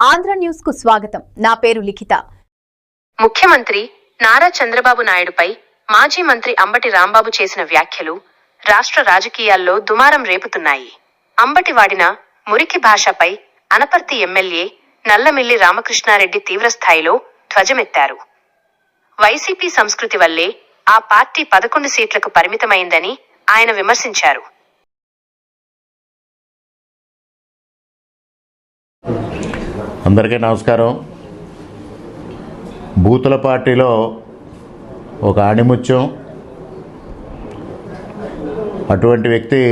ఆంధ్ర న్యూస్కు స్వాగతం. నా పేరు లిఖిత. ముఖ్యమంత్రి నారా చంద్రబాబు నాయుడుపై మాజీ మంత్రి అంబటి రాంబాబు చేసిన వ్యాఖ్యలు రాష్ట్ర రాజకీయాల్లో దుమారం రేపుతున్నాయి. అంబటి వాడిన మురికి భాషపై అనపర్తి ఎమ్మెల్యే నల్లమిల్లి రామకృష్ణారెడ్డి తీవ్రస్థాయిలో ధ్వజమెత్తారు. వైసీపీ సంస్కృతి వల్లే ఆ పార్టీ పదకొండు సీట్లకు పరిమితమైందని ఆయన విమర్శించారు. అందరికీ నమస్కారం. బూతుల పార్టీలో ఒక ఆణిముత్యం. అటువంటి వ్యక్తి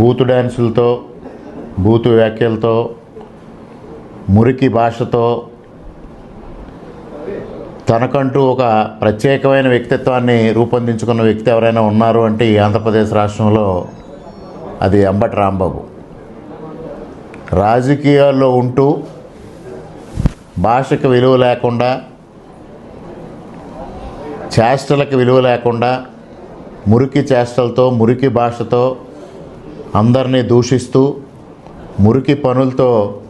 బూతు డ్యాన్సులతో బూతు వ్యాఖ్యలతో మురికి భాషతో తనకంటూ ఒక ప్రత్యేకమైన వ్యక్తిత్వాన్ని రూపొందించుకున్న వ్యక్తి ఎవరైనా ఉన్నారు అంటే ఈ ఆంధ్రప్రదేశ్ రాష్ట్రంలో అది అంబటి రాంబాబు. రాజకీయాల్లో ఉంటూ భాషకు విలువ లేకుండా చేష్టలకు విలువ లేకుండా మురికి చేష్టలతో మురికి భాషతో అందరినీ దూషిస్తూ మురికి పనులతో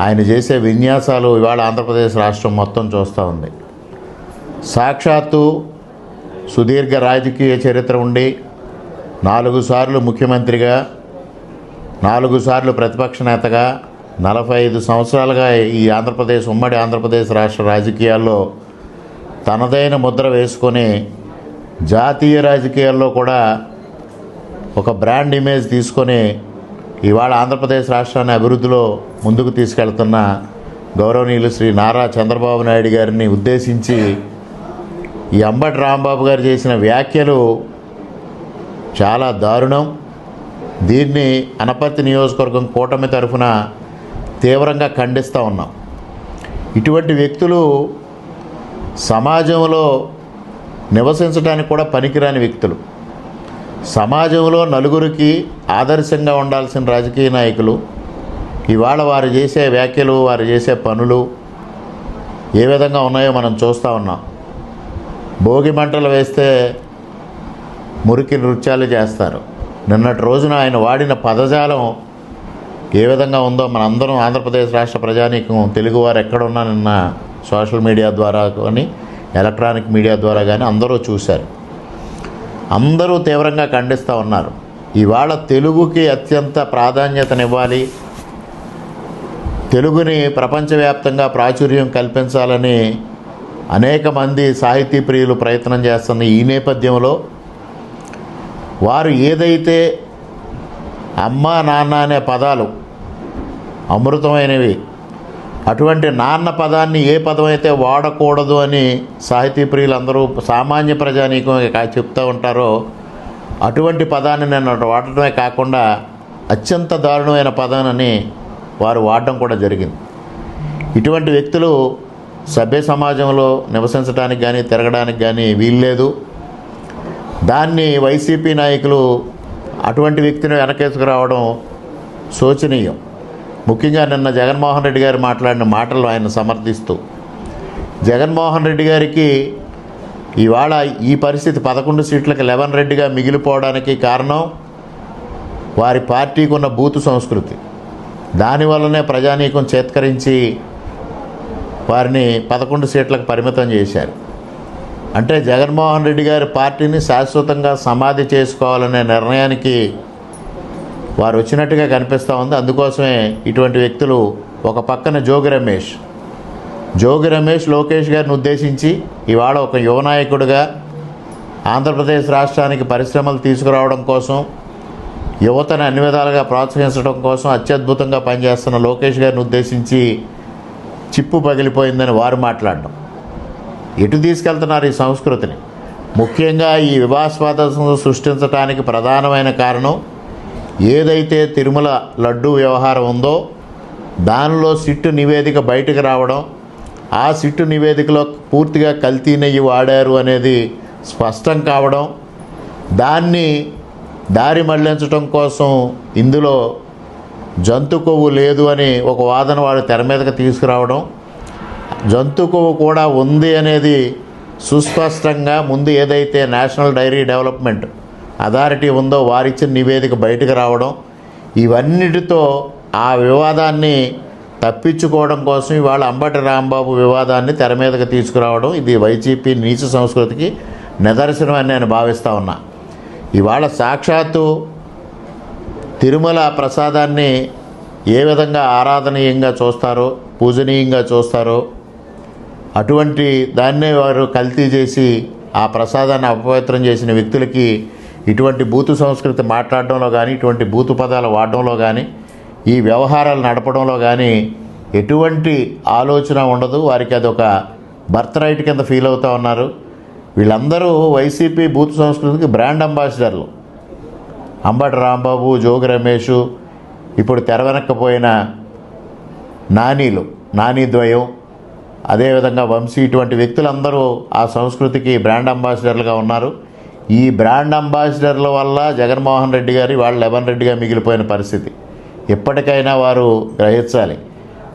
ఆయన చేసే విన్యాసాలు ఇవాళ ఆంధ్రప్రదేశ్ రాష్ట్రం మొత్తం చూస్తూ ఉంది. సాక్షాత్తు సుదీర్ఘ రాజకీయ చరిత్ర ఉండి నాలుగు సార్లు ముఖ్యమంత్రిగా నాలుగు సార్లు ప్రతిపక్ష నేతగా నలభై ఐదు సంవత్సరాలుగా ఈ ఆంధ్రప్రదేశ్ ఉమ్మడి ఆంధ్రప్రదేశ్ రాష్ట్ర రాజకీయాల్లో తనదైన ముద్ర వేసుకొని జాతీయ రాజకీయాల్లో కూడా ఒక బ్రాండ్ ఇమేజ్ తీసుకొని ఇవాళ ఆంధ్రప్రదేశ్ రాష్ట్రాన్ని అభివృద్ధిలో ముందుకు తీసుకెళ్తున్న గౌరవనీయులు శ్రీ నారా చంద్రబాబు నాయుడు గారిని ఉద్దేశించి ఈ అంబటి రాంబాబు గారు చేసిన వ్యాఖ్యలు చాలా దారుణం. దీన్ని అనపర్తి నియోజకవర్గం కూటమి తరఫున తీవ్రంగా ఖండిస్తూ ఉన్నాం. ఇటువంటి వ్యక్తులు సమాజంలో నివసించడానికి కూడా పనికిరాని వ్యక్తులు. సమాజంలో నలుగురికి ఆదర్శంగా ఉండాల్సిన రాజకీయ నాయకులు ఇవాళ వారు చేసే వ్యాఖ్యలు వారు చేసే పనులు ఏ విధంగా ఉన్నాయో మనం చూస్తూ ఉన్నాం. భోగి మంటలు వేస్తే మురికి నృత్యాలు చేస్తారు. నిన్నటి రోజున ఆయన వాడిన పదజాలం ఏ విధంగా ఉందో మనందరం ఆంధ్రప్రదేశ్ రాష్ట్ర ప్రజానీకం తెలుగువారు ఎక్కడున్నా నిన్న సోషల్ మీడియా ద్వారా కానీ ఎలక్ట్రానిక్ మీడియా ద్వారా కానీ అందరూ చూశారు. అందరూ తీవ్రంగా ఖండిస్తూ ఉన్నారు. ఇవాళ తెలుగుకి అత్యంత ప్రాధాన్యతనివ్వాలి. తెలుగుని ప్రపంచవ్యాప్తంగా ప్రాచుర్యం కల్పించాలని అనేక మంది సాహితీ ప్రియులు ప్రయత్నం చేస్తున్న ఈ నేపథ్యంలో వారు ఏదైతే అమ్మ నాన్న అనే పదాలు అమృతమైనవి అటువంటి నాన్న పదాన్ని ఏ పదం అయితే వాడకూడదు అని సాహితీ ప్రియులందరూ సామాన్య ప్రజానీకం కా- చెప్తూ ఉంటారో అటువంటి పదాన్ని నేను వాడటమే కాకుండా అత్యంత దారుణమైన పదానని వారు వాడడం కూడా జరిగింది. ఇటువంటి వ్యక్తులు సభ్య సమాజంలో నివసించడానికి కానీ తిరగడానికి కానీ వీల్లేదు. దాన్ని వైసీపీ నాయకులు అటువంటి వ్యక్తిని వెనకేసుకురావడం శోచనీయం. ముఖ్యంగా నిన్న జగన్మోహన్ రెడ్డి గారు మాట్లాడిన మాటలు ఆయన సమర్థిస్తూ జగన్మోహన్ రెడ్డి గారికి ఇవాళ ఈ పరిస్థితి పదకొండు సీట్లకు లెవెన్ రెడ్డిగా మిగిలిపోవడానికి కారణం వారి పార్టీకి ఉన్న బూతు సంస్కృతి. దానివల్లనే ప్రజానీకం చేత్కరించి వారిని పదకొండు సీట్లకు పరిమితం చేశారు. అంటే జగన్మోహన్ రెడ్డి గారి పార్టీని శాశ్వతంగా సమాధి చేసుకోవాలనే నిర్ణయానికి వారు వచ్చినట్టుగా కనిపిస్తూ ఉంది. అందుకోసమే ఇటువంటి వ్యక్తులు ఒక పక్కన జోగి రమేష్. జోగి రమేష్ లోకేష్ గారిని ఉద్దేశించి ఇవాళ ఒక యువ నాయకుడిగా ఆంధ్రప్రదేశ్ రాష్ట్రానికి పరిశ్రమలు తీసుకురావడం కోసం యువతను అన్ని విధాలుగా ప్రోత్సహించడం కోసం అత్యద్భుతంగా పనిచేస్తున్న లోకేష్ గారిని ఉద్దేశించి చిప్పు పగిలిపోయిందని వారు మాట్లాడడం. ఎటు తీసుకెళ్తున్నారు ఈ సంస్కృతిని. ముఖ్యంగా ఈ వివాస్వాదం సృష్టించడానికి ప్రధానమైన కారణం ఏదైతే తిరుమల లడ్డు వ్యవహారం ఉందో దానిలో సిట్టు నివేదిక బయటకు రావడం ఆ సిట్టు నివేదికలో పూర్తిగా కల్తీ నెయ్యి వాడారు అనేది స్పష్టం కావడం దాన్ని దారి మళ్ళించడం కోసం ఇందులో జంతు కొవ్వు లేదు అని ఒక వాదన వాడు తెర మీదకి తీసుకురావడం జంతు కొవ్వు కూడా ఉంది అనేది సుస్పష్టంగా ముందు ఏదైతే నేషనల్ డైరీ డెవలప్మెంట్ అథారిటీ ఉందో వారిచ్చిన నివేదిక బయటకు రావడం ఇవన్నిటితో ఆ వివాదాన్ని తప్పించుకోవడం కోసం ఇవాళ అంబటి రాంబాబు వివాదాన్ని తెర మీదకి తీసుకురావడం ఇది వైసీపీ నీచ సంస్కృతికి నిదర్శనం అని నేను భావిస్తూ ఉన్నా. ఇవాళ సాక్షాత్తు తిరుమల ప్రసాదాన్ని ఏ విధంగా ఆరాధనీయంగా చూస్తారో పూజనీయంగా చూస్తారో అటువంటి దాన్నే వారు కల్తీ చేసి ఆ ప్రసాదాన్ని అపవిత్రం చేసిన వ్యక్తులకి ఇటువంటి బూతు సంస్కృతి మాట్లాడడంలో కానీ ఇటువంటి బూతు పదాలు వాడడంలో కానీ ఈ వ్యవహారాలు నడపడంలో కానీ ఎటువంటి ఆలోచన ఉండదు. వారికి అదొక బర్త్ రైట్ కింద ఫీల్ అవుతూ ఉన్నారు. వీళ్ళందరూ వైసీపీ బూత్ సంస్కృతికి బ్రాండ్ అంబాసిడర్లు. అంబటి రాంబాబు జోగి రమేష్ ఇప్పుడు తెరవెనక్కపోయిన నానీలు నాని ద్వయం అదేవిధంగా వంశీ ఇటువంటి వ్యక్తులందరూ ఆ సంస్కృతికి బ్రాండ్ అంబాసిడర్లుగా ఉన్నారు. ఈ బ్రాండ్ అంబాసిడర్ల వల్ల జగన్మోహన్ రెడ్డి గారి వాళ్ళు లెవెన్ రెడ్డిగా మిగిలిపోయిన పరిస్థితి. ఎప్పటికైనా వారు గ్రహించాలి.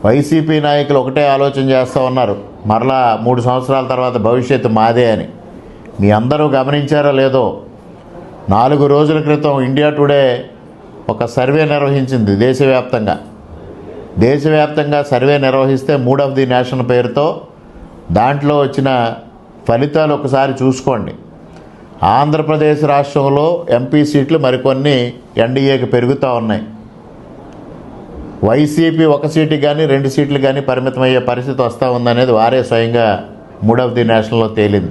వైసీపీ నాయకులు ఒకటే ఆలోచన చేస్తూ ఉన్నారు. మరలా మూడు సంవత్సరాల తర్వాత భవిష్యత్తు మాదే అని. మీ అందరూ గమనించారో లేదో? నాలుగు రోజుల క్రితం ఇండియా టుడే ఒక సర్వే నిర్వహించింది దేశవ్యాప్తంగా. దేశవ్యాప్తంగా సర్వే నిర్వహిస్తే మూడ్ ఆఫ్ ది నేషన్ పేరుతో దాంట్లో వచ్చిన ఫలితాలు ఒకసారి చూసుకోండి. ఆంధ్రప్రదేశ్ రాష్ట్రంలో ఎంపీ సీట్లు మరికొన్ని ఎన్డీఏకి పెరుగుతూ ఉన్నాయి. వైసీపీ ఒక సీటు కానీ రెండు సీట్లు కానీ పరిమితమయ్యే పరిస్థితి వస్తూ ఉందనేది వారే స్వయంగా మూడ్ ఆఫ్ ది నేషనల్లో తేలింది.